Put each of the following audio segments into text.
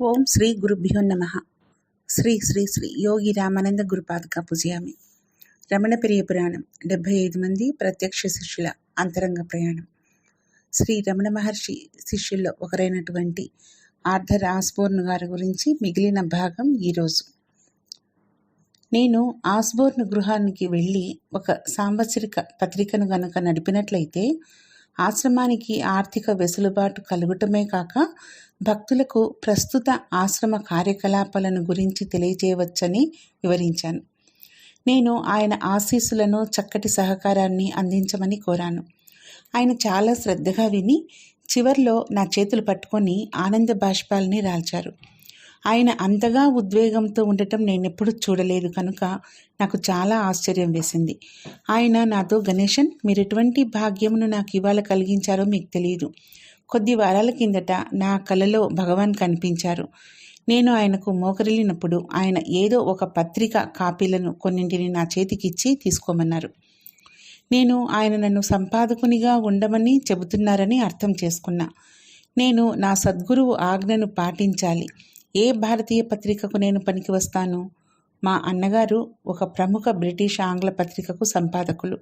ఓం శ్రీ గురుభ్యో నమ. శ్రీ శ్రీ శ్రీ యోగి రామానంద గురుపాదక పూజయామి. రమణ పెరియ పురాణం. డెబ్భై ఐదు మంది ప్రత్యక్ష శిష్యుల అంతరంగ ప్రయాణం. శ్రీ రమణ మహర్షి శిష్యుల్లో ఒకరైనటువంటి ఆర్థర్ ఆస్బోర్న్ గారి గురించి మిగిలిన భాగం ఈరోజు నేను ఆస్బోర్న్ గృహానికి వెళ్ళి ఒక సాంవత్సరిక పత్రికను గనుక నడిపినట్లయితే ఆశ్రమానికి ఆర్థిక వెసులుబాటు కలుగటమే కాక భక్తులకు ప్రస్తుత ఆశ్రమ కార్యకలాపాలను గురించి తెలియజేయవచ్చని వివరించాను. నేను ఆయన ఆశీస్సులను చక్కటి సహకారాన్ని అందించమని కోరాను. ఆయన చాలా శ్రద్ధగా విని చివర్లో నా చేతులు పట్టుకొని ఆనంద బాష్పాలని రాల్చారు. ఆయన అంతగా ఉద్వేగంతో ఉండటం నేనెప్పుడు చూడలేదు కనుక నాకు చాలా ఆశ్చర్యం వేసింది. ఆయన నాతో గణేశన్ మీరు ఎటువంటి భాగ్యమును నాకు ఇవాళ కలిగించారో మీకు తెలియదు. కొద్ది వారాల కిందట నా కలలో భగవాన్ కనిపించారు. నేను ఆయనకు మోకరిల్లినప్పుడు ఆయన ఏదో ఒక పత్రిక కాపీలను కొన్నింటిని నా చేతికిచ్చి తీసుకోమన్నారు. నేను ఆయన నన్ను సంపాదకునిగా ఉండమని చెబుతున్నారని అర్థం చేసుకున్నా. నేను నా సద్గురువు ఆజ్ఞను పాటించాలి. ఏ భారతీయ పత్రికకు నేను పనికి వస్తాను? మా అన్నగారు ఒక ప్రముఖ బ్రిటిష్ ఆంగ్ల పత్రికకు సంపాదకులు.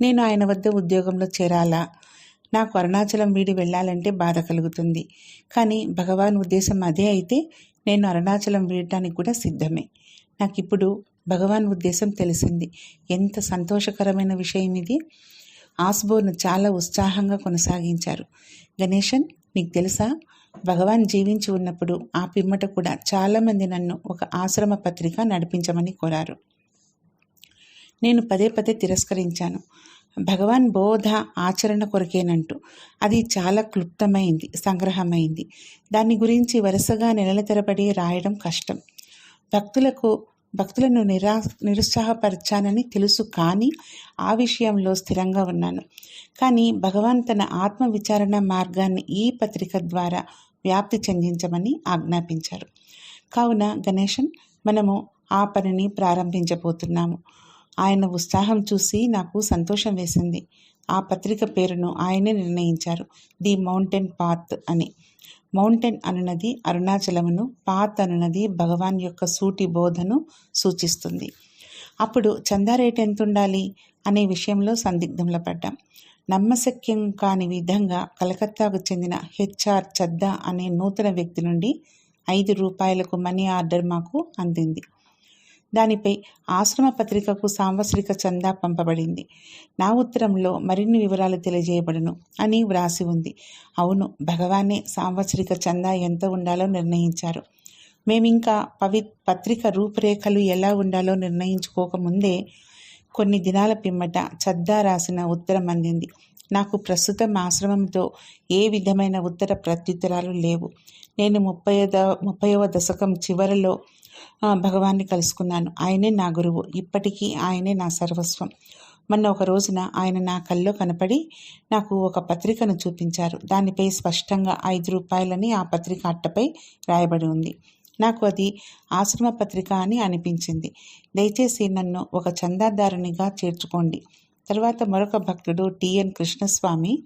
నేను ఆయన వద్ద ఉద్యోగంలో చేరాలా? నాకు అరుణాచలం వీడి వెళ్ళాలంటే బాధ కలుగుతుంది. కానీ భగవాన్ ఉద్దేశం అదే అయితే నేను అరుణాచలం వీడటానికి కూడా సిద్ధమే. నాకు ఇప్పుడు భగవాన్ ఉద్దేశం తెలిసింది. ఎంత సంతోషకరమైన విషయం ఇది. ఆస్బోర్ను చాలా ఉత్సాహంగా కొనసాగించారు. గణేశన్ నీకు తెలుసా? భగవాన్ జీవించి ఉన్నప్పుడు ఆ పిమ్మట కూడా చాలామంది నన్ను ఒక ఆశ్రమ పత్రిక నడిపించమని కోరారు. నేను పదే పదే తిరస్కరించాను. భగవాన్ బోధ ఆచరణ కొరకేనంటూ అది చాలా క్లుప్తమైంది సంగ్రహమైంది. దాని గురించి వరుసగా నెలల తరబడి రాయడం కష్టం. భక్తులకు భక్తులను నిరా నిరుత్సాహపరచానని తెలుసు కానీ ఆ విషయంలో స్థిరంగా ఉన్నాను. కానీ భగవాన్ తన ఆత్మ విచారణ మార్గాన్ని ఈ పత్రిక ద్వారా వ్యాప్తి చెందించమని ఆజ్ఞాపించారు. కావున గణేశన్ మనము ఆ పనిని ప్రారంభించబోతున్నాము. ఆయన ఉత్సాహం చూసి నాకు సంతోషం వేసింది. ఆ పత్రిక పేరును ఆయనే నిర్ణయించారు. ది మౌంటైన్ పాత్ అని. మౌంటైన్ అనునది అరుణాచలమును పాత్ అనునది భగవాన్ యొక్క సూటి బోధను సూచిస్తుంది. అప్పుడు చందా రేట్ ఎంత ఉండాలి అనే విషయంలో సందిగ్ధంలో పడ్డాం. నమ్మశక్యం కాని విధంగా కలకత్తాకు చెందిన హెచ్ఆర్ చద్దా అనే నూతన వ్యక్తి నుండి ఐదు రూపాయలకు మనీ ఆర్డర్ మాకు అందింది. దానిపై ఆశ్రమ పత్రికకు సాంవత్సరిక చందా పంపబడింది. నా ఉత్తరంలో మరిన్ని వివరాలు తెలియజేయబడును అని వ్రాసి ఉంది. అవును భగవానే సాంవత్సరిక చందా ఎంత ఉండాలో నిర్ణయించారు. మేమింకా పవి పత్రిక రూపురేఖలు ఎలా ఉండాలో నిర్ణయించుకోకముందే కొన్ని దినాల పిమ్మట చద్దా రాసిన ఉత్తరం అందింది. నాకు ప్రస్తుతం ఆశ్రమంతో ఏ విధమైన ఉత్తర ప్రత్యుత్తరాలు లేవు. నేను ముప్పై ముప్పైవ దశకం చివరిలో భగవాన్ని కలుసుకున్నాను. ఆయనే నా గురువు. ఇప్పటికీ ఆయనే నా సర్వస్వం. మొన్న ఒక రోజున ఆయన నా కల్లో కనపడి నాకు ఒక పత్రికను చూపించారు. దానిపై స్పష్టంగా ఐదు రూపాయలని ఆ పత్రిక అట్టపై రాయబడి ఉంది. నాకు అది ఆశ్రమ పత్రిక అని అనిపించింది. దయచేసి నన్ను ఒక చందాదారునిగా చేర్చుకోండి. తర్వాత మరొక భక్తుడు టిఎన్ కృష్ణస్వామి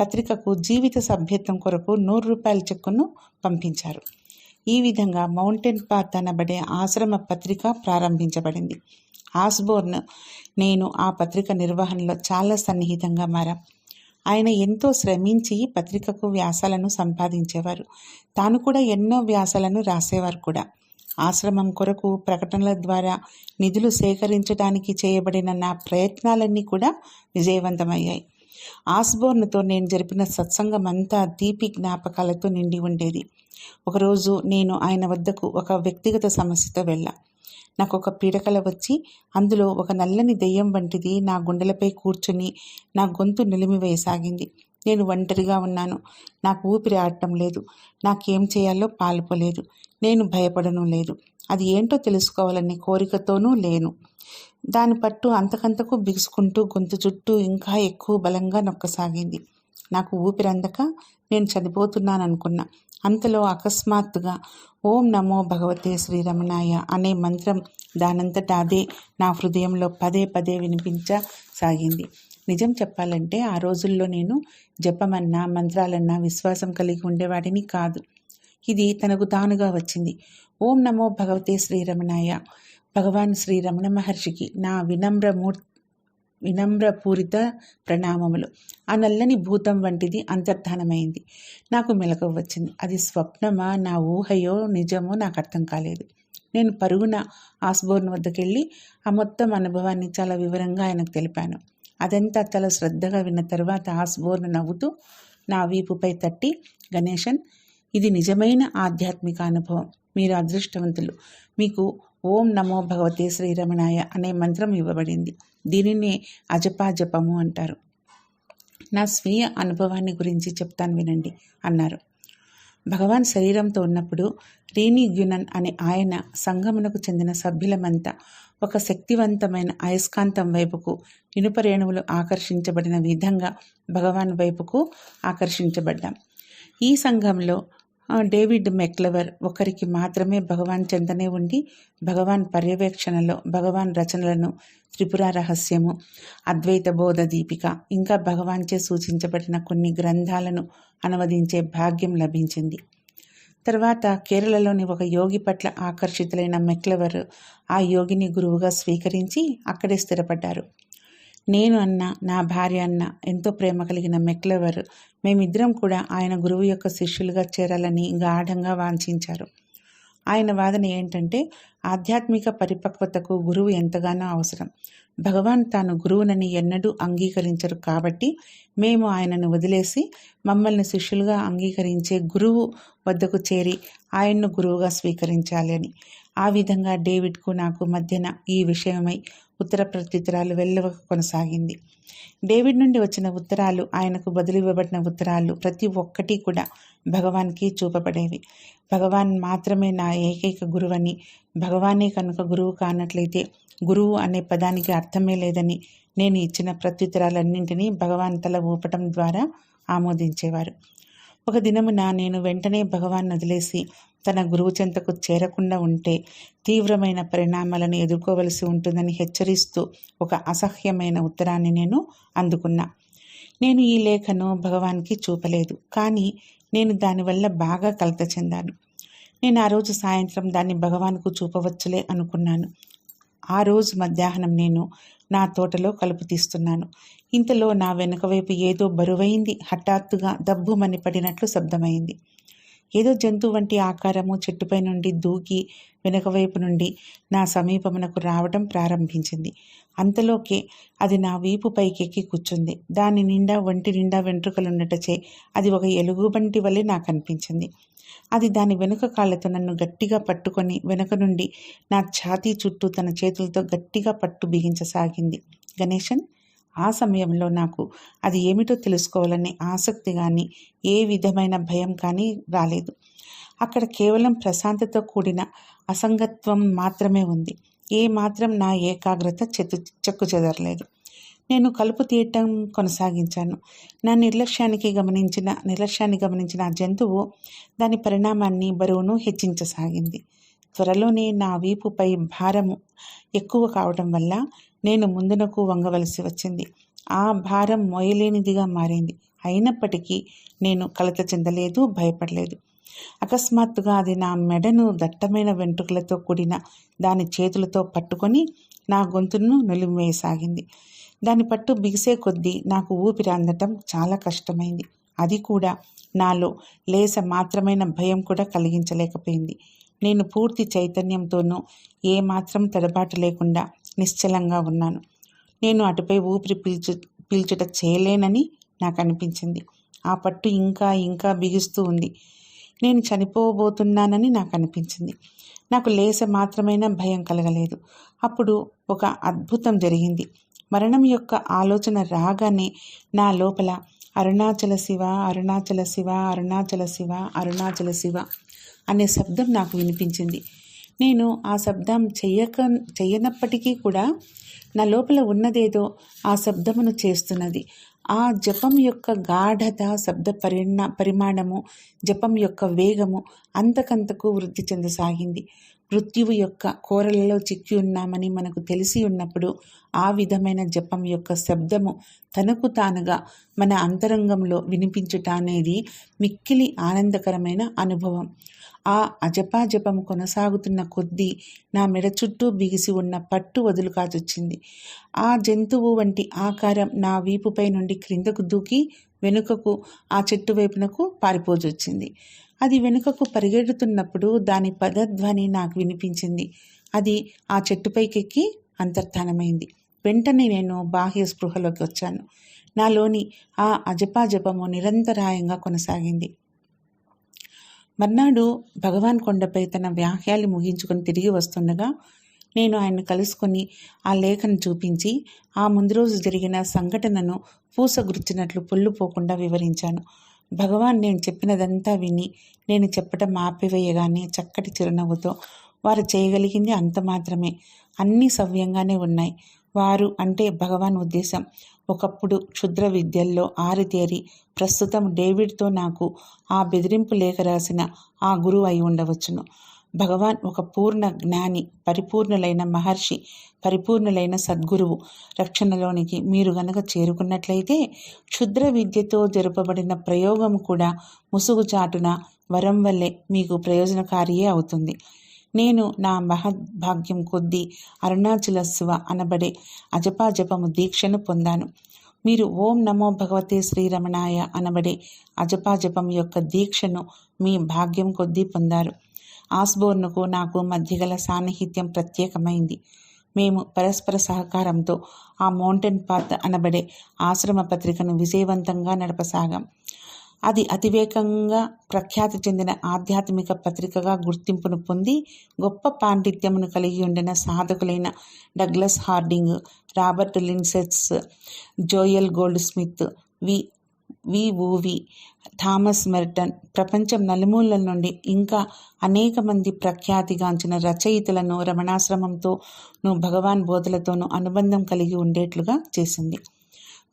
పత్రికకు జీవిత సభ్యత్వం కొరకు నూరు రూపాయల చెక్కును పంపించారు. ఈ విధంగా మౌంటైన్ పాత్ అనబడే ఆశ్రమ పత్రిక ప్రారంభించబడింది. ఆస్బోర్న్ నేను ఆ పత్రిక నిర్వహణలో చాలా సన్నిహితంగా మారా. ఆయన ఎంతో శ్రమించి పత్రికకు వ్యాసాలను సంపాదించేవారు. తాను కూడా ఎన్నో వ్యాసాలను రాసేవారు కూడా. ఆశ్రమం కొరకు ప్రకటనల ద్వారా నిధులు సేకరించడానికి చేయబడిన నా ప్రయత్నాలన్నీ కూడా విజయవంతమయ్యాయి. ఆస్బోర్న్తో నేను జరిపిన సత్సంగం అంతా తీపి జ్ఞాపకాలతో నిండి ఉండేది. ఒకరోజు నేను ఆయన వద్దకు ఒక వ్యక్తిగత సమస్యతో వెళ్ళా. నాకు ఒక పీడకల వచ్చి అందులో ఒక నల్లని దెయ్యం వంటిది నా గుండెలపై కూర్చుని నా గొంతు నిలిమివేయసాగింది. నేను ఒంటరిగా ఉన్నాను. నాకు ఊపిరి ఆడటం లేదు. నాకేం చేయాలో పాల్పోలేదు. నేను భయపడను లేదు. అది ఏంటో తెలుసుకోవాలనే కోరికతోనూ లేను. దాని పట్టు అంతకంతకు బిగుసుకుంటూ గొంతు చుట్టూ ఇంకా ఎక్కువ బలంగా నొక్కసాగింది. నాకు ఊపిరందక నేను చనిపోతున్నాననుకున్నా. అంతలో అకస్మాత్తుగా ఓం నమో భగవతే శ్రీరమణాయ అనే మంత్రం దానంతట అదే నా హృదయంలో పదే పదే వినిపించసాగింది. నిజం చెప్పాలంటే ఆ రోజుల్లో నేను జపమన్నా మంత్రాలన్నా విశ్వాసం కలిగి ఉండేవాడిని కాదు. ఇది తనకు తానుగా వచ్చింది. ఓం నమో భగవతే శ్రీరమణాయ భగవాన్ శ్రీ రమణ మహర్షికి నా వినమ్రమూర్ వినమ్రపూరిత ప్రణామములు. ఆ నల్లని భూతం వంటిది అంతర్ధానమైంది. నాకు మెలకువ వచ్చింది. అది స్వప్నమా? నా ఊహయో? నిజమో? నాకు అర్థం కాలేదు. నేను పరుగున ఆస్బోర్న్ వద్దకెళ్ళి ఆ మొత్తం అనుభవాన్ని చాలా వివరంగా ఆయనకు తెలిపాను. అదంతా చాలా శ్రద్ధగా విన్న తర్వాత ఆస్బోర్న్ నవ్వుతూ నా వీపుపై తట్టి గణేశన్ ఇది నిజమైన ఆధ్యాత్మిక అనుభవం. మీరు అదృష్టవంతులు. మీకు ఓం నమో భగవతే శ్రీరమణాయ అనే మంత్రం ఇవ్వబడింది. దీనినే అజపా జపము అంటారు. నా స్వీయ అనుభవాన్ని గురించి చెప్తాను వినండి అన్నారు. భగవాన్ శరీరంతో ఉన్నప్పుడు రీనీ గ్యునన్ అనే ఆయన సంగమునకు చెందిన సభ్యులమంతా ఒక శక్తివంతమైన అయస్కాంతం వైపుకు ఇనుప రేణువులు ఆకర్షించబడిన విధంగా భగవాన్ వైపుకు ఆకర్షించబడ్డాం. ఈ సంఘంలో డేవిడ్ మెక్లవర్ ఒకరికి మాత్రమే భగవాన్ చెందనే ఉండి భగవాన్ పర్యవేక్షణలో భగవాన్ రచనలను త్రిపుర రహస్యము అద్వైత బోధ దీపిక ఇంకా భగవాన్చే సూచించబడిన కొన్ని గ్రంథాలను అనువదించే భాగ్యం లభించింది. తర్వాత కేరళలోని ఒక యోగి పట్ల ఆకర్షితులైన మెక్లవర్ ఆ యోగిని గురువుగా స్వీకరించి అక్కడే స్థిరపడ్డారు. నేను అన్న నా భార్య అన్న ఎంతో ప్రేమ కలిగిన మెక్లెవర్. మేమిద్దరం కూడా ఆయన గురువు యొక్క శిష్యులుగా చేరాలని గాఢంగా వాంఛించారు. ఆయన వాదన ఏంటంటే ఆధ్యాత్మిక పరిపక్వతకు గురువు ఎంతగానో అవసరం. భగవాన్ తాను గురువునని ఎన్నడూ అంగీకరించరు కాబట్టి మేము ఆయనను వదిలేసి మమ్మల్ని శిష్యులుగా అంగీకరించే గురువు వద్దకు చేరి ఆయన్ను గురువుగా స్వీకరించాలి అని. ఆ విధంగా డేవిడ్కు నాకు మధ్యన ఈ విషయమై ఉత్తర ప్రత్యుత్తరాలు వెళ్ళవ కొనసాగింది. డేవిడ్ నుండి వచ్చిన ఉత్తరాలు ఆయనకు బదులివ్వబడిన ఉత్తరాలు ప్రతి ఒక్కటి కూడా భగవాన్కి చూపబడేవి. భగవాన్ మాత్రమే నా ఏకైక గురువని భగవానే కనుక గురువు కానట్లయితే గురువు అనే పదానికి అర్థమే లేదని నేను ఇచ్చిన ప్రత్యుత్తరాలన్నింటినీ భగవాన్ తల ఊపటం ద్వారా ఆమోదించేవారు. ఒక దినమున నేను వెంటనే భగవాన్ వదిలేసి తన గురువు చెంతకు చేరకుండా ఉంటే తీవ్రమైన పరిణామాలను ఎదుర్కోవలసి ఉంటుందని హెచ్చరిస్తూ ఒక అసహ్యమైన ఉత్తరాన్ని నేను అందుకున్నా. నేను ఈ లేఖను భగవాన్కి చూపలేదు కానీ నేను దానివల్ల బాగా కలత చెందాను. నేను ఆ రోజు సాయంత్రం దాన్ని భగవాన్కు చూపవచ్చులే అనుకున్నాను. ఆ రోజు మధ్యాహ్నం నేను నా తోటలో కలుపు తీస్తున్నాను. ఇంతలో నా వెనుక వైపు ఏదో బరువైంది. హఠాత్తుగా దబ్బుమని పడినట్లు శబ్దమైంది. ఏదో జంతువు వంటి ఆకారము చెట్టుపై నుండి దూకి వెనుక వైపు నుండి నా సమీపమునకు రావడం ప్రారంభించింది. అంతలోకే అది నా వీపు పైకెక్కి కూర్చుంది. దాని నిండా ఒంటి నిండా వెంట్రుకలుండటచే అది ఒక ఎలుగుబంటి వలె నాకు అనిపించింది. అది దాని వెనుక కాళ్ళతో నన్ను గట్టిగా పట్టుకొని వెనుక నుండి నా ఛాతీ చుట్టూ తన చేతులతో గట్టిగా పట్టు బిగించసాగింది. గణేశన్? ఆ సమయంలో నాకు అది ఏమిటో తెలుసుకోవాలనే ఆసక్తి కానీ ఏ విధమైన భయం కానీ రాలేదు. అక్కడ కేవలం ప్రశాంతతో కూడిన అసంగత్వం మాత్రమే ఉంది. ఏ మాత్రం నా ఏకాగ్రత చెత్తు చెక్కు చెదరలేదు. నేను కలుపు తీయటం కొనసాగించాను. నా నిర్లక్ష్యానికి గమనించిన నిర్లక్ష్యాన్ని గమనించిన ఆ జంతువు దాని పరిణామాన్ని బరువును హెచ్చించసాగింది. త్వరలోనే నా వీపుపై భారము ఎక్కువ కావడం వల్ల నేను ముందునకు వంగవలసి వచ్చింది. ఆ భారం మోయలేనిదిగా మారింది. అయినప్పటికీ నేను కలత చెందలేదు భయపడలేదు. అకస్మాత్తుగా అది నా మెడను దట్టమైన వెంట్రుకలతో కూడిన దాని చేతులతో పట్టుకొని నా గొంతును నులిమివేయసాగింది. దాని పట్టు బిగిసే కొద్దీ నాకు ఊపిరి అందటం చాలా కష్టమైంది. అది కూడా నాలో లేస మాత్రమైన భయం కూడా కలిగించలేకపోయింది. నేను పూర్తి చైతన్యంతోనూ ఏ మాత్రం తడబాటు లేకుండా నిశ్చలంగా ఉన్నాను. నేను అటుపై ఊపిరి పీల్చు పీల్చుట చేయలేనని నాకు అనిపించింది ఆ పట్టు ఇంకా ఇంకా బిగుస్తూ ఉంది. నేను చనిపోబోతున్నానని నాకు అనిపించింది నాకు లేస మాత్రమైన భయం కలగలేదు. అప్పుడు ఒక అద్భుతం జరిగింది. మరణం యొక్క ఆలోచన రాగానే నా లోపల అరుణాచల శివ అరుణాచల శివ అరుణాచల శివ అరుణాచల శివ అనే శబ్దం నాకు వినిపించింది. నేను ఆ శబ్దం చెయ్యక చెయ్యనప్పటికీ కూడా నా లోపల ఉన్నదేదో ఆ శబ్దమును చేస్తున్నది. ఆ జపం యొక్క గాఢత శబ్ద పరిణా పరిమాణము జపం యొక్క వేగము అంతకంతకు వృద్ధి చెందసాగింది. మృత్యువు యొక్క కోరలలో చిక్కి ఉన్నామని మనకు తెలిసి ఉన్నప్పుడు ఆ విధమైన జపం యొక్క శబ్దము తనకు తానుగా మన అంతరంగంలో వినిపించుట అనేది మిక్కిలి ఆనందకరమైన అనుభవం. ఆ అజపాజపం కొనసాగుతున్న కొద్దీ నా మెడ చుట్టూ బిగిసి ఉన్న పట్టు వదులు కాచొచ్చింది ఆ జంతువు వంటి ఆకారం నా వీపుపై నుండి క్రిందకు దూకి వెనుకకు ఆ చెట్టు వైపునకు పారిపోజొచ్చింది. అది వెనుకకు పరిగెడుతున్నప్పుడు దాని పదధ్వని నాకు వినిపించింది. అది ఆ చెట్టుపైకెక్కి అంతర్ధానమైంది. వెంటనే నేను బాహ్య స్పృహలోకి వచ్చాను. నాలోని ఆ అజపాజపము నిరంతరాయంగా కొనసాగింది. మర్నాడు భగవాన్ కొండపై తన వ్యాహ్యాలు ముగించుకొని తిరిగి వస్తుండగా నేను ఆయన్ని కలుసుకొని ఆ లేఖను చూపించి ఆ ముందు రోజు జరిగిన సంఘటనను పూసగుర్చినట్లు పొల్లుపోకుండా వివరించాను. భగవాన్ నేను చెప్పినదంతా విని నేను చెప్పటం ఆపివేయగానే చక్కటి చిరునవ్వుతో వారు చేయగలిగింది అంత మాత్రమే. అన్నీ సవ్యంగానే ఉన్నాయి. వారు అంటే భగవాన్ ఉద్దేశం. ఒకప్పుడు క్షుద్ర విద్యల్లో ఆరితేరి ప్రస్తుతం డేవిడ్తో నాకు ఆ బెదిరింపు లేఖ రాసిన ఆ గురువు అయి ఉండవచ్చును. భగవాన్ ఒక పూర్ణ జ్ఞాని పరిపూర్ణులైన మహర్షి పరిపూర్ణులైన సద్గురువు. రక్షణలోనికి మీరు గనక చేరుకున్నట్లయితే క్షుద్ర విద్యతో జరపబడిన ప్రయోగం కూడా ముసుగుచాటున వరం వల్లే మీకు ప్రయోజనకారియే అవుతుంది. నేను నా మహద్భాగ్యం కొద్దీ అరుణాచల శివ అనబడే అజపాజపము దీక్షను పొందాను. మీరు ఓం నమో భగవతే శ్రీరమణాయ అనబడే అజపాజపం యొక్క దీక్షను మీ భాగ్యం కొద్దీ పొందారు. ఆస్బోర్న్కు నాకు మధ్యగల సాన్నిహిత్యం ప్రత్యేకమైంది. మేము పరస్పర సహకారంతో ఆ మౌంటైన్ పాత్ అనబడే ఆశ్రమ పత్రికను విజయవంతంగా నడపసాగాం. అది అతివేగంగా ప్రఖ్యాతి చెందిన ఆధ్యాత్మిక పత్రికగా గుర్తింపును పొంది గొప్ప పాండిత్యమును కలిగి ఉండిన సాధకులైన Douglas Harding Robert Linssen Joel Goldsmith వి విఊవి థామస్ మెర్టన్ ప్రపంచం నలుమూలల నుండి ఇంకా అనేక మంది ప్రఖ్యాతిగాంచిన రచయితలను రమణాశ్రమంతోనూ భగవాన్ బోధలతోనూ అనుబంధం కలిగి ఉండేట్లుగా చేసింది.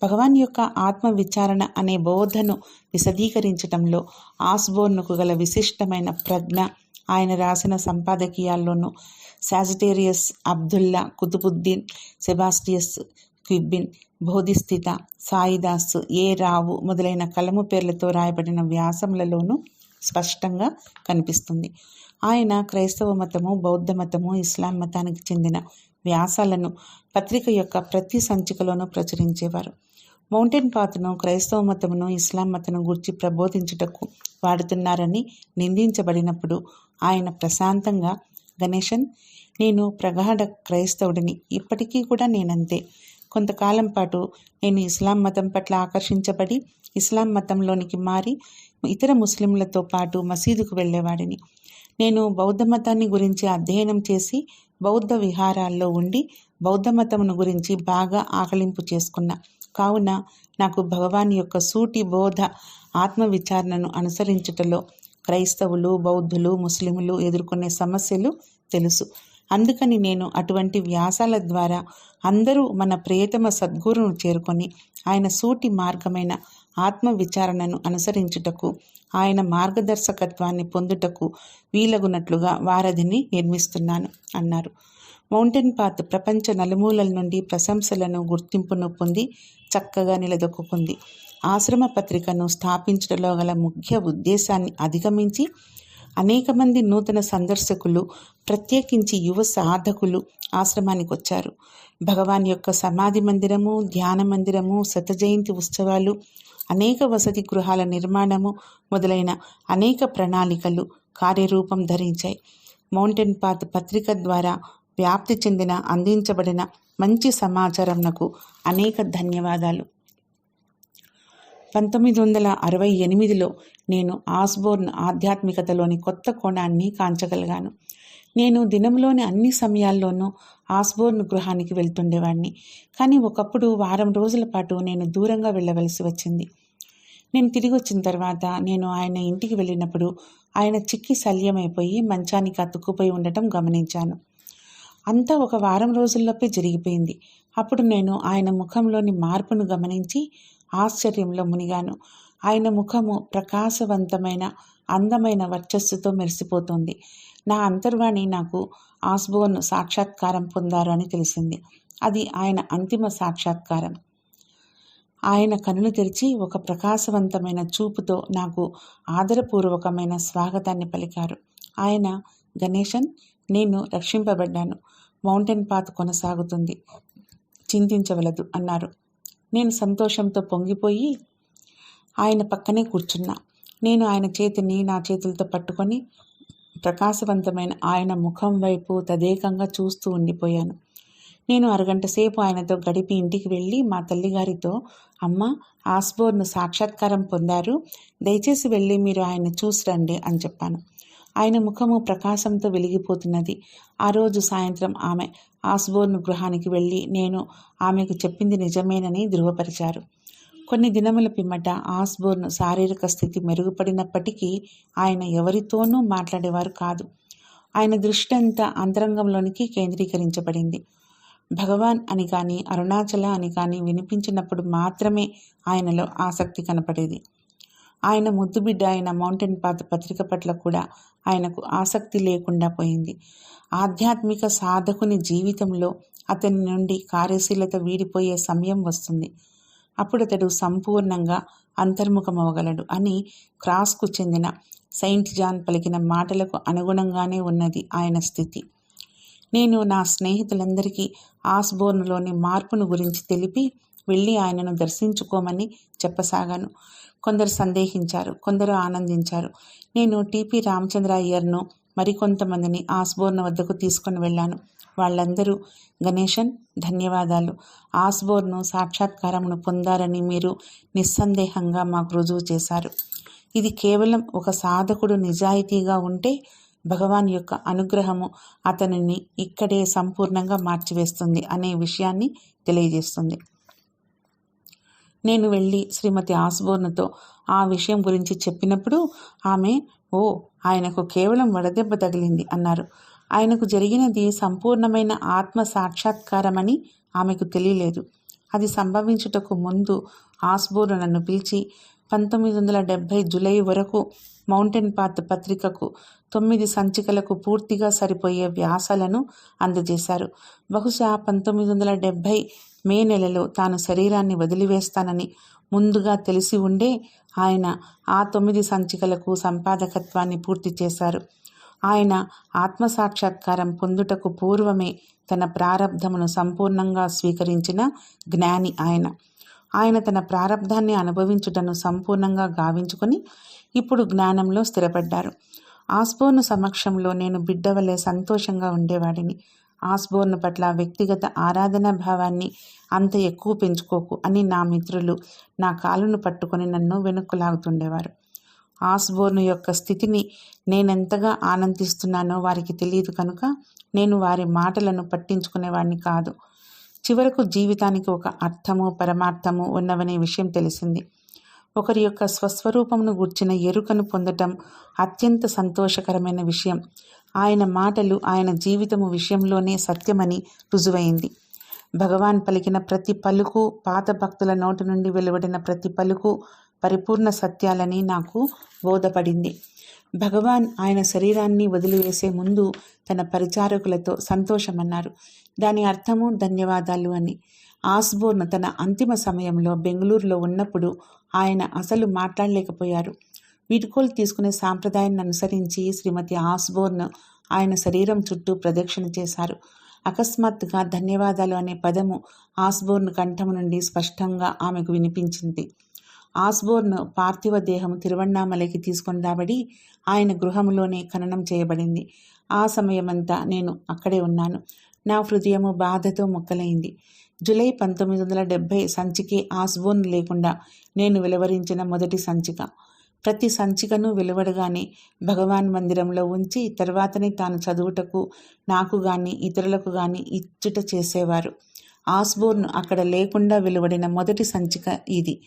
భగవాన్ యొక్క ఆత్మ విచారణ అనే బోధను విశదీకరించటంలో ఆస్బోర్న్కు గల విశిష్టమైన ప్రజ్ఞ ఆయన రాసిన సంపాదకీయాల్లోనూ Sagittarius Abdullah Qutbuddin Sebastius Quibbin Bodhisthita Saidas A Rao మొదలైన కలము పేర్లతో రాయబడిన వ్యాసములలోనూ స్పష్టంగా కనిపిస్తుంది. ఆయన క్రైస్తవ మతము బౌద్ధ మతము ఇస్లాం మతానికి చెందిన వ్యాసాలను పత్రిక యొక్క ప్రతి సంచికలోనూ ప్రచురించేవారు. మౌంటైన్ పాత్ను క్రైస్తవ మతమును ఇస్లాం మతను గురించి ప్రబోధించుటకు వాడుతున్నారని నిందించబడినప్పుడు ఆయన ప్రశాంతంగా గణేశన్ నేను ప్రగాఢ క్రైస్తవుడిని. ఇప్పటికీ కూడా నేనంతే. కొంతకాలం పాటు నేను ఇస్లాం మతం పట్ల ఆకర్షించబడి ఇస్లాం మతంలోనికి మారి ఇతర ముస్లింలతో పాటు మసీదుకు వెళ్ళేవాడిని. నేను బౌద్ధ మతాన్ని గురించి అధ్యయనం చేసి బౌద్ధ విహారాల్లో ఉండి బౌద్ధ మతమును గురించి బాగా ఆకలింపు చేసుకున్నా. కావున నాకు భగవాన్ యొక్క సూటి బోధ ఆత్మ విచారణను అనుసరించుటలో క్రైస్తవులు బౌద్ధులు ముస్లిములు ఎదుర్కొనే సమస్యలు తెలుసు. అందుకని నేను అటువంటి వ్యాసాల ద్వారా అందరూ మన ప్రియతమ సద్గురును చేరుకొని ఆయన సూటి మార్గమైన ఆత్మ విచారణను అనుసరించుటకు ఆయన మార్గదర్శకత్వాన్ని పొందుటకు వీలగునట్లుగా వారధిని నిర్మిస్తున్నాను అన్నారు. మౌంటైన్ పాత్ ప్రపంచ నలుమూలల నుండి ప్రశంసలను గుర్తింపును పొంది చక్కగా నిలదొక్కుంది ఆశ్రమ పత్రికను స్థాపించడంలో గల ముఖ్య ఉద్దేశాన్ని అధిగమించి అనేక మంది నూతన సందర్శకులు ప్రత్యేకించి యువ సాధకులు ఆశ్రమానికి వచ్చారు భగవాన్ యొక్క సమాధి మందిరము ధ్యాన మందిరము శత జయంతి ఉత్సవాలు అనేక వసతి గృహాల నిర్మాణము మొదలైన అనేక ప్రణాళికలు కార్యరూపం ధరించాయి. మౌంటైన్ పాత్ పత్రిక ద్వారా వ్యాప్తి చెందిన అందించబడిన మంచి సమాచారంనకు అనేక ధన్యవాదాలు. పంతొమ్మిది వందల అరవై ఎనిమిదిలో నేను ఆస్బోర్న్ ఆధ్యాత్మికతలోని కొత్త కోణాన్ని కాంచగలిగాను. నేను దినంలోని అన్ని సమయాల్లోనూ ఆస్బోర్న్ గృహానికి వెళ్తుండేవాడిని కానీ ఒకప్పుడు వారం రోజుల పాటు నేను దూరంగా వెళ్ళవలసి వచ్చింది. నేను తిరిగి వచ్చిన తర్వాత నేను ఆయన ఇంటికి వెళ్ళినప్పుడు ఆయన చిక్కి శల్యమైపోయి మంచానికి అతుక్కుపోయి ఉండటం గమనించాను. అంతా ఒక వారం రోజుల్లోపే జరిగిపోయింది. అప్పుడు నేను ఆయన ముఖంలోని మార్పును గమనించి ఆశ్చర్యంలో మునిగాను. ఆయన ముఖము ప్రకాశవంతమైన అందమైన వర్చస్సుతో మెరిసిపోతుంది. నా అంతర్వాణి నాకు ఆస్బోర్న్ సాక్షాత్కారం పొందారు అని తెలిసింది. అది ఆయన అంతిమ సాక్షాత్కారం. ఆయన కనులు తెరిచి ఒక ప్రకాశవంతమైన చూపుతో నాకు ఆదరపూర్వకమైన స్వాగతాన్ని పలికారు. ఆయన గణేశన్ నేను రక్షింపబడ్డాను. మౌంటైన్ పాత్ కొనసాగుతుంది. చింతించవలదు అన్నారు. నేను సంతోషంతో పొంగిపోయి ఆయన పక్కనే కూర్చున్నా. నేను ఆయన చేతిని నా చేతులతో పట్టుకొని ప్రకాశవంతమైన ఆయన ముఖం వైపు తదేకంగా చూస్తూ ఉండిపోయాను. నేను అరగంట సేపు ఆయనతో గడిపి ఇంటికి వెళ్ళి మా తల్లిగారితో అమ్మ ఆస్బోర్న్ సాక్షాత్కారం పొందారు. దయచేసి వెళ్ళి మీరు ఆయన చూసి రండి అని చెప్పాను. ఆయన ముఖము ప్రకాశంతో వెలిగిపోతున్నది. ఆ రోజు సాయంత్రం ఆమె ఆస్బోర్న్ గృహానికి వెళ్ళి నేను ఆమెకు చెప్పింది నిజమేనని ధృవపరిచారు. కొన్ని దినముల పిమ్మట ఆస్బోర్న్ శారీరక స్థితి మెరుగుపడినప్పటికీ ఆయన ఎవరితోనూ మాట్లాడేవారు కాదు. ఆయన దృష్టి అంతా అంతరంగంలోనికి కేంద్రీకరించబడింది. భగవాన్ అని కానీ అరుణాచల అని కానీ వినిపించినప్పుడు మాత్రమే ఆయనలో ఆసక్తి కనపడేది. ఆయన ముద్దుబిడ్డ అయిన మౌంటైన్ పాత్ పత్రిక పట్ల కూడా ఆయనకు ఆసక్తి లేకుండా పోయింది. ఆధ్యాత్మిక సాధకుని జీవితంలో అతని నుండి కార్యశీలత వీడిపోయే సమయం వస్తుంది. అప్పుడు అతడు సంపూర్ణంగా అంతర్ముఖమవగలడు అని క్రాస్కు చెందిన సెయింట్ జాన్ పలికిన మాటలకు అనుగుణంగానే ఉన్నది ఆయన స్థితి. నేను నా స్నేహితులందరికీ ఆస్బోర్న్లోని మార్పును గురించి తెలిపి వెళ్ళి ఆయనను దర్శించుకోమని చెప్పసాగాను. కొందరు సందేహించారు కొందరు ఆనందించారు. నేను టీపీ రామచంద్ర అయ్యర్ను మరికొంతమందిని ఆస్బోర్న్ వద్దకు తీసుకొని వెళ్ళాను. వాళ్ళందరూ. గణేషన్ ధన్యవాదాలు. ఆస్బోర్ను సాక్షాత్కారమును పొందారని మీరు నిస్సందేహంగా మాకు రుజువు చేశారు. ఇది కేవలం ఒక సాధకుడు నిజాయితీగా ఉంటే భగవాన్ యొక్క అనుగ్రహము అతనిని ఇక్కడే సంపూర్ణంగా మార్చివేస్తుంది అనే విషయాన్ని తెలియజేస్తుంది. నేను వెళ్ళి శ్రీమతి ఆస్బోర్న్తో ఆ విషయం గురించి చెప్పినప్పుడు ఆమె ఓ ఆయనకు కేవలం వడదెబ్బ తగిలింది అన్నారు. ఆయనకు జరిగినది సంపూర్ణమైన ఆత్మ సాక్షాత్కారమని ఆమెకు తెలియలేదు. అది సంభవించుటకు ముందు ఆస్బోర్న్ నన్ను పిలిచి పంతొమ్మిది వందల డెబ్భై జులై వరకు మౌంటైన్ పాత్ పత్రికకు తొమ్మిది సంచికలకు పూర్తిగా సరిపోయే వ్యాసాలను అందజేశారు. బహుశా పంతొమ్మిది వందల డెబ్భై మే నెలలో తాను శరీరాన్ని వదిలివేస్తానని ముందుగా తెలిసి ఉండే ఆయన ఆ తొమ్మిది సంచికలకు సంపాదకత్వాన్ని పూర్తి చేశారు. ఆయన ఆత్మసాక్షాత్కారం పొందుటకు పూర్వమే తన ప్రారంధమును సంపూర్ణంగా స్వీకరించిన జ్ఞాని ఆయన. ఆయన తన ప్రారంధాన్ని అనుభవించుటను సంపూర్ణంగా గావించుకొని ఇప్పుడు జ్ఞానంలో స్థిరపడ్డారు. ఆస్బోర్న్ సమక్షంలో నేను బిడ్డ వలె సంతోషంగా ఉండేవాడిని. ఆస్బోర్న్ పట్ల వ్యక్తిగత ఆరాధనా భావాన్ని అంత ఎక్కువ పెంచుకోకు అని నా మిత్రులు నా కాలును పట్టుకొని నన్ను వెనక్కు లాగుతుండేవారు ఆస్బోర్న్ యొక్క స్థితిని నేనెంతగా ఆనందిస్తున్నానో వారికి తెలియదు కనుక నేను వారి మాటలను పట్టించుకునేవాడిని కాదు. చివరకు జీవితానికి ఒక అర్థము పరమార్థము ఉన్నవనే విషయం తెలిసింది. ఒకరి యొక్క స్వస్వరూపమును గూర్చిన ఎరుకను పొందటం అత్యంత సంతోషకరమైన విషయం. ఆయన మాటలు ఆయన జీవితము విషయంలోనే సత్యమని రుజువైంది. భగవాన్ పలికిన ప్రతి పలుకు పాత భక్తుల నోటి నుండి వెలువడిన ప్రతి పలుకు పరిపూర్ణ సత్యాలని నాకు బోధపడింది. భగవాన్ ఆయన శరీరాన్ని వదిలివేసే ముందు తన పరిచారకులతో సంతోషమన్నారు. దాని అర్థము ధన్యవాదాలు అని. ఆస్బోర్న్ తన అంతిమ సమయంలో బెంగళూరులో ఉన్నప్పుడు ఆయన అసలు మాట్లాడలేకపోయారు. వీడ్కోలు తీసుకునే సాంప్రదాయాన్ని అనుసరించి శ్రీమతి ఆస్బోర్న్ ఆయన శరీరం చుట్టూ ప్రదక్షిణ చేశారు. అకస్మాత్తుగా ధన్యవాదాలు అనే పదము ఆస్బోర్న్ కంఠం నుండి స్పష్టంగా ఆమెకు వినిపించింది. ఆస్బోర్న్ పార్థివ దేహం తిరువణ్ణామలకి తీసుకొని రాబడి ఆయన గృహంలోనే ఖననం చేయబడింది. ఆ సమయమంతా నేను అక్కడే ఉన్నాను. నా హృదయము బాధతో మొక్కలైంది. జూలై పంతొమ్మిది వందల డెబ్భై సంచికే ఆస్బోర్న్ లేకుండా నేను వెలువరించిన మొదటి సంచిక. ప్రతి సంచికను వెలువడగానే భగవాన్ మందిరంలో ఉంచి తర్వాతనే తాను చదువుటకు నాకు గాని ఇతరులకు గాని ఇచ్చుట చేసేవారు. ఆస్బోర్న్ అక్కడ లేకుండా వెలువడిన మొదటి సంచిక ఇది.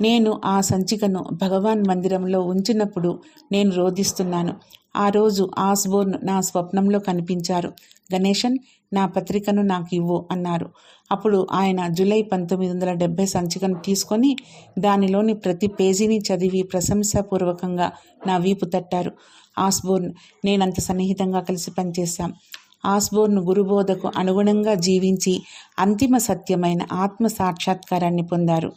నేను ఆ సంచికను భగవాన్ మందిరంలో ఉంచినప్పుడు నేను రోధిస్తున్నాను. ఆ రోజు ఆస్బోర్న్ నా స్వప్నంలో కనిపించారు. గణేశన్ నా పత్రికను నాకు ఇవ్వు అన్నారు. అప్పుడు ఆయన జూలై పంతొమ్మిది వందల డెబ్భై సంచికను తీసుకొని దానిలోని ప్రతి పేజీని చదివి ప్రశంసాపూర్వకంగా నా వీపు తట్టారు. ఆస్బోర్న్ నేనంత సన్నిహితంగా కలిసి పనిచేశాం. ఆస్బోర్న్ గురుబోధకు అనుగుణంగా జీవించి అంతిమ సత్యమైన ఆత్మ సాక్షాత్కారాన్ని పొందారు.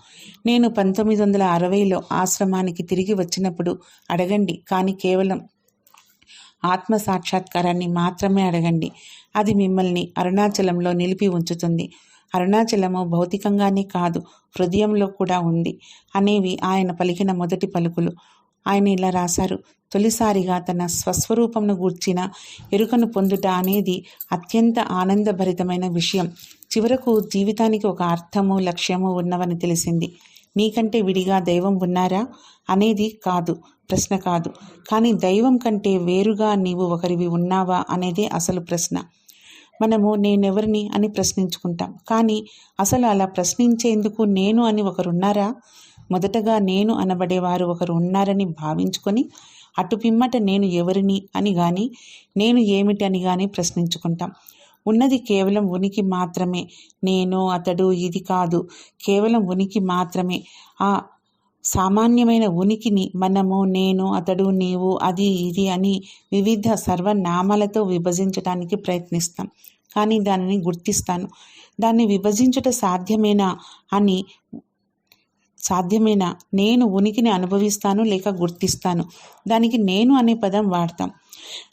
నేను పంతొమ్మిది వందల అరవైలో ఆశ్రమానికి తిరిగి వచ్చినప్పుడు అడగండి కానీ కేవలం ఆత్మ సాక్షాత్కారాన్ని మాత్రమే అడగండి. అది మిమ్మల్ని అరుణాచలంలో నిలిపి ఉంచుతుంది. అరుణాచలము భౌతికంగానే కాదు హృదయంలో కూడా ఉంది అనేవి ఆయన పలికిన మొదటి పలుకులు. ఆయన ఇలా రాశారు. తొలిసారిగా తన స్వస్వరూపంను గూర్చిన ఎరుకను పొందుట అనేది అత్యంత ఆనందభరితమైన విషయం. చివరకు జీవితానికి ఒక అర్థము లక్ష్యము ఉన్నవని తెలిసింది. నీకంటే విడిగా దైవం ఉన్నారా? అనేది కాదు ప్రశ్న కాదు. కానీ దైవం కంటే వేరుగా నీవు ఒకరివి ఉన్నావా అనేదే అసలు ప్రశ్న. మనము నేనెవరిని అని ప్రశ్నించుకుంటాం. కానీ అసలు అలా ప్రశ్నించేందుకు నేను అని ఒకరున్నారా? మొదటగా నేను అనబడేవారు ఒకరు ఉన్నారని భావించుకొని అటు పిమ్మట నేను ఎవరిని అని గాని నేను ఏమిటి అని గాని ప్రశ్నించుకుంటాం. ఉన్నది కేవలం ఉనికి మాత్రమే. నేను అతడు ఇది కాదు. కేవలం ఉనికి మాత్రమే. ఆ సామాన్యమైన ఉనికిని మనము నేను అతడు నీవు అది ఇది అని వివిధ సర్వనామాలతో విభజించడానికి ప్రయత్నిస్తాం. కానీ దానిని గుర్తిస్తాను. దాన్ని విభజించుట సాధ్యమేనా అని సాధ్యమేనా? నేను ఉనికిని అనుభవిస్తాను లేక గుర్తిస్తాను. దానికి నేను అనే పదం వాడతాం.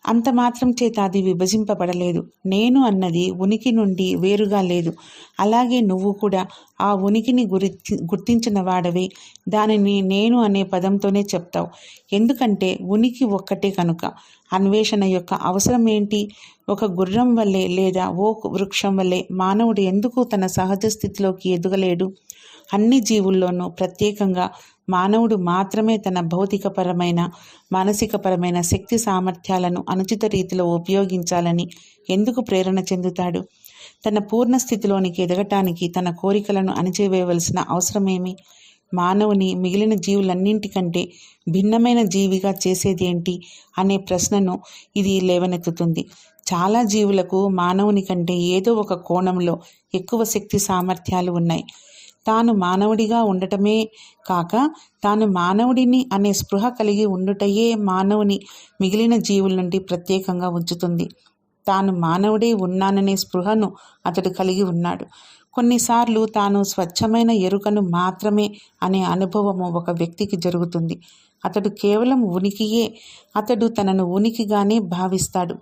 అంత మాత్రం చేత అది విభజింపబడలేదు. నేను అన్నది ఉనికి నుండి వేరుగా లేదు. అలాగే నువ్వు కూడా ఆ ఉనికిని గురి గుర్తించిన వాడవే. దానిని నేను అనే పదంతోనే చెప్తావు. ఎందుకంటే ఉనికి ఒక్కటే కనుక. అన్వేషణ యొక్క అవసరం ఏంటి? ఒక గుర్రం వల్లే లేదా ఓ వృక్షం వల్లే మానవుడు ఎందుకు తన సహజ స్థితిలోకి ఎదగలేడు? అన్ని జీవుల్లోనూ ప్రత్యేకంగా మానవుడు మాత్రమే తన భౌతికపరమైన మానసికపరమైన శక్తి సామర్థ్యాలను అనుచిత రీతిలో ఉపయోగించాలని ఎందుకు ప్రేరణ చెందుతాడు? తన పూర్ణ స్థితిలోనికి ఎదగటానికి తన కోరికలను అణిచివేయవలసిన అవసరమేమి? మానవుని మిగిలిన జీవులన్నింటికంటే భిన్నమైన జీవిగా చేసేదేంటి అనే ప్రశ్నను ఇది లేవనెత్తుతుంది. చాలా జీవులకు మానవుని కంటే ఏదో ఒక కోణంలో ఎక్కువ శక్తి సామర్థ్యాలు ఉన్నాయి. తాను మానవుడిగా ఉండటమే కాక తాను మానవుడిని అనే స్పృహ కలిగి ఉండుటయే మానవుని మిగిలిన జీవుల నుండి ప్రత్యేకంగా ఉంచుతుంది. తాను మానవుడే ఉన్నాననే స్పృహను అతడు కలిగి ఉన్నాడు. కొన్నిసార్లు తాను స్వచ్ఛమైన ఎరుకను మాత్రమే అనే అనుభవము ఒక వ్యక్తికి జరుగుతుంది. అతడు కేవలం ఉనికియే అతడు తనను ఉనికిగానే భావిస్తాడు.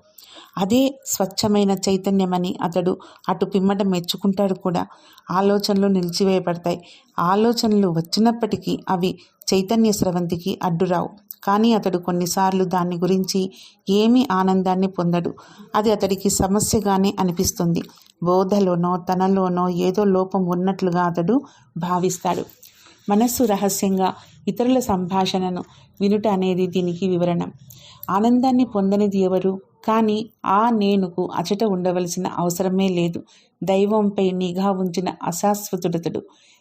అదే స్వచ్ఛమైన చైతన్యమని అతడు అటు పిమ్మట మెచ్చుకుంటాడు కూడా. ఆలోచనలు నిలిచివేయబడతాయి. ఆలోచనలు వచ్చినప్పటికీ అవి చైతన్య స్రవంతికి అడ్డురావు. కానీ అతడు కొన్నిసార్లు దాని గురించి ఏమీ ఆనందాన్ని పొందడు. అది అతడికి సమస్యగానే అనిపిస్తుంది. బోధలోనో తనలోనో ఏదో లోపం ఉన్నట్లుగా అతడు భావిస్తాడు. మనస్సు రహస్యంగా ఇతరుల సంభాషణను వినుట అనేది దీనికి వివరణం. ఆనందాన్ని పొందనిది ఎవరు? కానీ ఆ నేనుకు అచట ఉండవలసిన అవసరమే లేదు. దైవంపై నిఘా ఉంచిన అశాశ్వతుడతడు.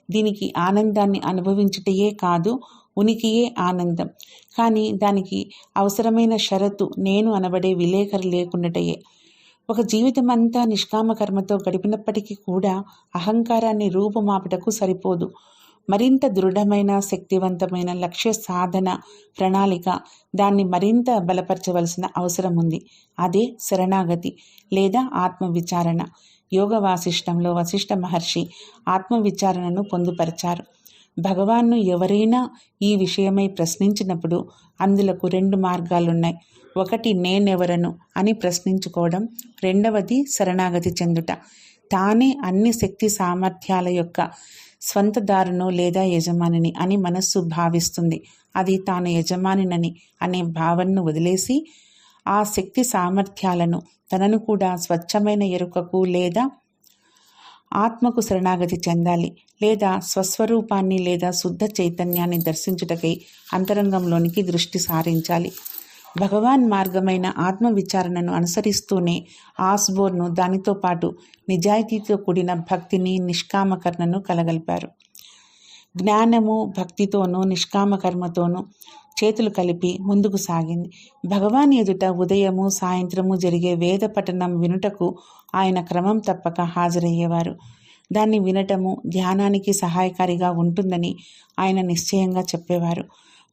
దీనికి ఆనందాన్ని అనుభవించుటయే కాదు ఉనికియే ఆనందం. కానీ దానికి అవసరమైన షరతు నేను అనబడే విలేకరు లేకుండాటయే ఒక జీవితం అంతా నిష్కామ కర్మతో గడిపినప్పటికీ కూడా అహంకారాన్ని రూపుమాపుటకు సరిపోదు. మరింత దృఢమైన శక్తివంతమైన లక్ష్య సాధన ప్రణాళిక దాన్ని మరింత బలపరచవలసిన అవసరం ఉంది. అదే శరణాగతి లేదా ఆత్మవిచారణ. యోగ వాసిష్టంలో వశిష్ఠ మహర్షి ఆత్మవిచారణను పొందుపరిచారు. భగవాన్ను ఎవరైనా ఈ విషయమై ప్రశ్నించినప్పుడు అందులకు రెండు మార్గాలున్నాయి. ఒకటి నేనెవరను అని ప్రశ్నించుకోవడం. రెండవది శరణాగతి చెందుట. తానే అన్ని శక్తి సామర్థ్యాల యొక్క స్వంతదారును లేదా యజమానిని అని మనస్సు భావిస్తుంది. అది తాను యజమానినని అనే భావనను వదిలేసి ఆ శక్తి సామర్థ్యాలను తనను కూడా స్వచ్ఛమైన ఎరుకకు లేదా ఆత్మకు శరణాగతి చెందాలి లేదా స్వస్వరూపాన్ని లేదా శుద్ధ చైతన్యాన్ని దర్శించుటకై అంతరంగంలోనికి దృష్టి సారించాలి. భగవాన్ మార్గమైన ఆత్మ విచారణను అనుసరిస్తూనే ఆస్బోర్ను దానితో పాటు నిజాయితీతో కూడిన భక్తిని నిష్కామకర్ణను కలగలిపారు. జ్ఞానము భక్తితోనూ నిష్కామకర్మతోనూ చేతులు కలిపి ముందుకు సాగింది. భగవాన్ ఎదుట ఉదయము సాయంత్రము జరిగే వేద పఠనం వినుటకు ఆయన క్రమం తప్పక హాజరయ్యేవారు. దాన్ని వినటము ధ్యానానికి సహాయకారిగా ఉంటుందని ఆయన నిశ్చయంగా చెప్పేవారు.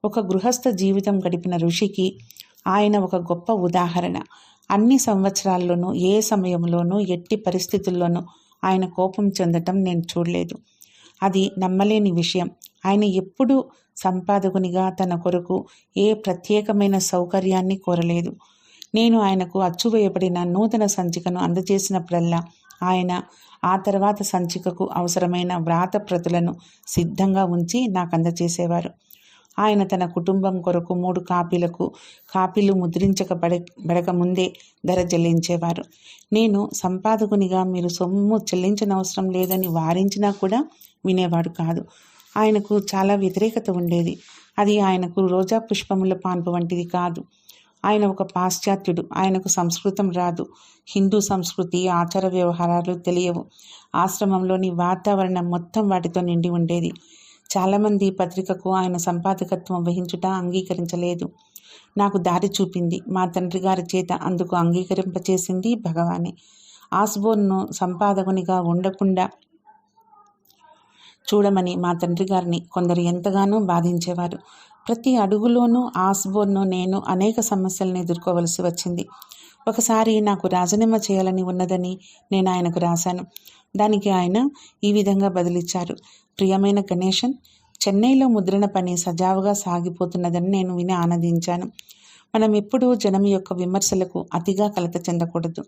ఒక గృహస్థ జీవితం గడిపిన ఋషికి ఆయన ఒక గొప్ప ఉదాహరణ. అన్ని సంవత్సరాల్లోనూ ఏ సమయంలోనూ ఎట్టి పరిస్థితుల్లోనూ ఆయన కోపం చెందటం నేను చూడలేదు. అది నమ్మలేని విషయం. ఆయన ఎప్పుడూ సంపాదకునిగా తన కొరకు ఏ ప్రత్యేకమైన సౌకర్యాన్ని కోరలేదు. నేను ఆయనకు అచ్చువేయబడిన నూతన సంచికను అందజేసినప్పుడల్లా ఆయన ఆ తర్వాత సంచికకు అవసరమైన వ్రాత ప్రతులను సిద్ధంగా ఉంచి నాకు అందజేసేవారు. ఆయన తన కుటుంబం కొరకు మూడు కాపీలకు కాపీలు ముద్రించక బడక ముందే ధర చెల్లించేవారు. నేను సంపాదకునిగా మీరు సొమ్ము చెల్లించనవసరం లేదని వారించినా కూడా వినేవాడు కాదు. ఆయనకు చాలా వ్యతిరేకత ఉండేది. అది ఆయనకు రోజా పుష్పముల పాన్పు వంటిది కాదు. ఆయన ఒక పాశ్చాత్యుడు. ఆయనకు సంస్కృతం రాదు. హిందూ సంస్కృతి ఆచార వ్యవహారాలు తెలియవు. ఆశ్రమంలోని వాతావరణం మొత్తం వాటితో నిండి ఉండేది. చాలామంది పత్రికకు ఆయన సంపాదకత్వం వహించుట అంగీకరించలేదు. నాకు దారి చూపింది. మా తండ్రి గారి చేత అందుకు అంగీకరింపచేసింది భగవానే. ఆస్బోర్న్ను సంపాదకునిగా ఉండకుండా చూడమని మా తండ్రి గారిని కొందరు ఎంతగానో బాధించేవారు. ప్రతి అడుగులోనూ ఆస్బోర్ను నేను అనేక సమస్యలను ఎదుర్కోవలసి వచ్చింది. ఒకసారి నాకు రాజీనామా చేయాలని ఉన్నదని నేను ఆయనకు రాశాను. దానికి ఆయన ఈ విధంగా బదిలిచ్చారు. ప్రియమైన గణేషన్ చెన్నైలో ముద్రణ పని సజావుగా సాగిపోతున్నదని నేను విని ఆనందించాను. మనం ఎప్పుడూ జనం యొక్క విమర్శలకు అతిగా కలత చెందకూడదు.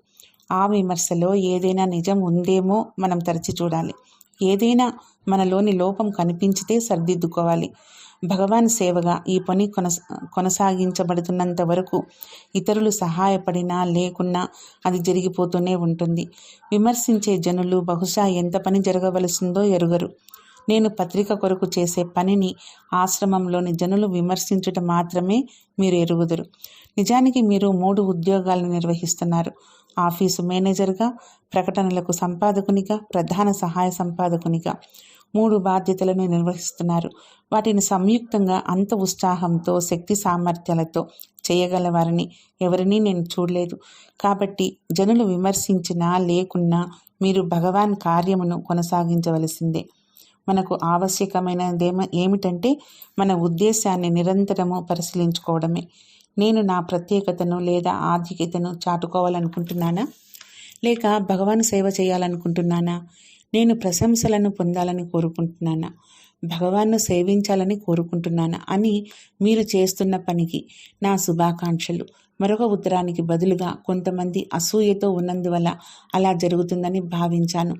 ఆ విమర్శలో ఏదైనా నిజం ఉందేమో మనం తరచి చూడాలి. ఏదైనా మనలోని లోపం కనిపించితే సర్దిద్దుకోవాలి. భగవాన్ సేవగా ఈ పని కొనస కొనసాగించబడుతున్నంత వరకు ఇతరులు సహాయపడినా లేకున్నా అది జరిగిపోతూనే ఉంటుంది. విమర్శించే జనులు బహుశా ఎంత పని జరగవలసిందో ఎరుగరు. నేను పత్రిక కొరకు చేసే పనిని ఆశ్రమంలోని జనులు విమర్శించుట మాత్రమే మీరు ఎరుగుదురు. నిజానికి మీరు మూడు ఉద్యోగాలను నిర్వహిస్తున్నారు. ఆఫీసు మేనేజర్గా ప్రకటనలకు సంపాదకునిగా ప్రధాన సహాయ సంపాదకునిగా. మూడు బాధ్యతలను నిర్వహిస్తున్నారు. వాటిని సంయుక్తంగా అంత ఉత్సాహంతో శక్తి సామర్థ్యాలతో చేయగలవారని ఎవరినీ నేను చూడలేదు. కాబట్టి జనులు విమర్శించినా లేకున్నా మీరు భగవాన్ కార్యమును కొనసాగించవలసిందే. మనకు ఆవశ్యకమైనదేమ ఏమిటంటే మన ఉద్దేశాన్ని నిరంతరము పరిశీలించుకోవడమే. నేను నా ప్రత్యేకతను లేదా ఆధిక్యతను చాటుకోవాలనుకుంటున్నానా? లేక భగవాన్ సేవ చేయాలనుకుంటున్నానా? నేను ప్రశంసలను పొందాలని కోరుకుంటున్నానా? భగవాన్ను సేవించాలని కోరుకుంటున్నానా? అని మీరు చేస్తున్న పనికి నా శుభాకాంక్షలు. మరొక ఉత్తరానికి బదులుగా కొంతమంది అసూయతో ఉన్నందువల్ల అలా జరుగుతుందని భావించాను.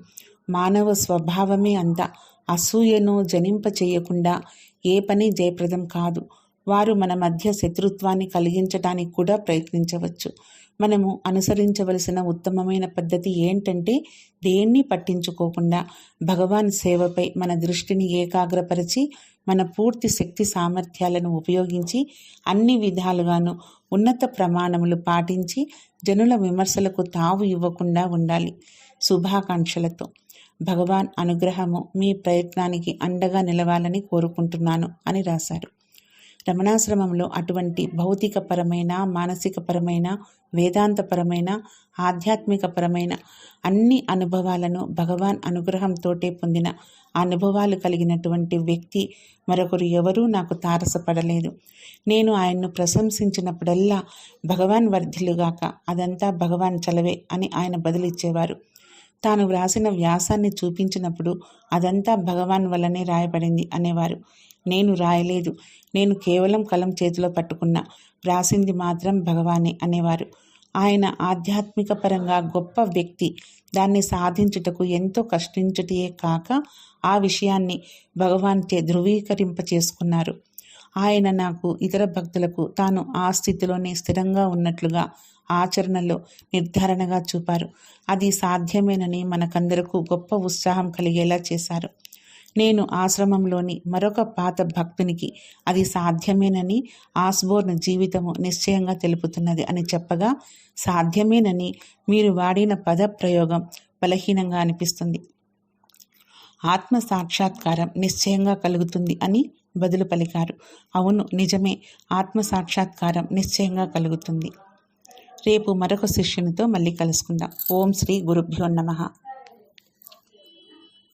మానవ స్వభావమే అంత. అసూయను జనింప చేయకుండా ఏ పని జయప్రదం కాదు. వారు మన మధ్య శత్రుత్వాన్ని కలిగించడానికి కూడా ప్రయత్నించవచ్చు. మనము అనుసరించవలసిన ఉత్తమమైన పద్ధతి ఏంటంటే దేన్ని పట్టించుకోకుండా భగవాన్ సేవపై మన దృష్టిని ఏకాగ్రపరిచి మన పూర్తి శక్తి సామర్థ్యాలను ఉపయోగించి అన్ని విధాలుగాను ఉన్నత ప్రమాణములు పాటించి జనుల విమర్శలకు తావు ఇవ్వకుండా ఉండాలి. శుభాకాంక్షలతో. భగవాన్ అనుగ్రహము మీ ప్రయత్నానికి అండగా నిలవాలని కోరుకుంటున్నాను అని రాశారు. రమణాశ్రమంలో అటువంటి భౌతికపరమైన మానసికపరమైన వేదాంతపరమైన ఆధ్యాత్మికపరమైన అన్ని అనుభవాలను భగవాన్ అనుగ్రహంతోటే పొందిన అనుభవాలు కలిగినటువంటి వ్యక్తి మరొకరు ఎవరూ నాకు తారసపడలేదు. నేను ఆయన్ను ప్రశంసించినప్పుడల్లా భగవాన్ వర్ధిలుగాక అదంతా భగవాన్ చలవే అని ఆయన బదులిచ్చేవారు. తాను వ్రాసిన వ్యాసాన్ని చూపించినప్పుడు అదంతా భగవాన్ వల్లనే రాయబడింది అనేవారు. నేను రాయలేదు. నేను కేవలం కలం చేతిలో పట్టుకున్నా వ్రాసింది మాత్రం భగవానే అనేవారు. ఆయన ఆధ్యాత్మిక పరంగా గొప్ప వ్యక్తి. దాన్ని సాధించుటకు ఎంతో కష్టించుటయే కాక ఆ విషయాన్ని భగవాన్ చే ధృవీకరింప చేసుకున్నారు ఆయన నాకు ఇతర భక్తులకు తాను ఆ స్థితిలోనే స్థిరంగా ఉన్నట్లుగా ఆచరణలో నిర్ధారణగా చూపారు. అది సాధ్యమేనని మనకందరకు గొప్ప ఉత్సాహం కలిగేలా చేశారు. నేను ఆశ్రమంలోని మరొక పాత భక్తునికి అది సాధ్యమేనని ఆస్బోర్న్ జీవితము నిశ్చయంగా తెలుపుతున్నది అని చెప్పగా సాధ్యమేనని మీరు వాడిన పద ప్రయోగం బలహీనంగా అనిపిస్తుంది. ఆత్మ సాక్షాత్కారం నిశ్చయంగా కలుగుతుంది అని బదులు పలికారు. అవును నిజమే ఆత్మ సాక్షాత్కారం నిశ్చయంగా కలుగుతుంది. రేపు మరొక శిష్యునితో మళ్ళీ కలుసుకుందాం. ఓం శ్రీ గురుభ్యో నమః.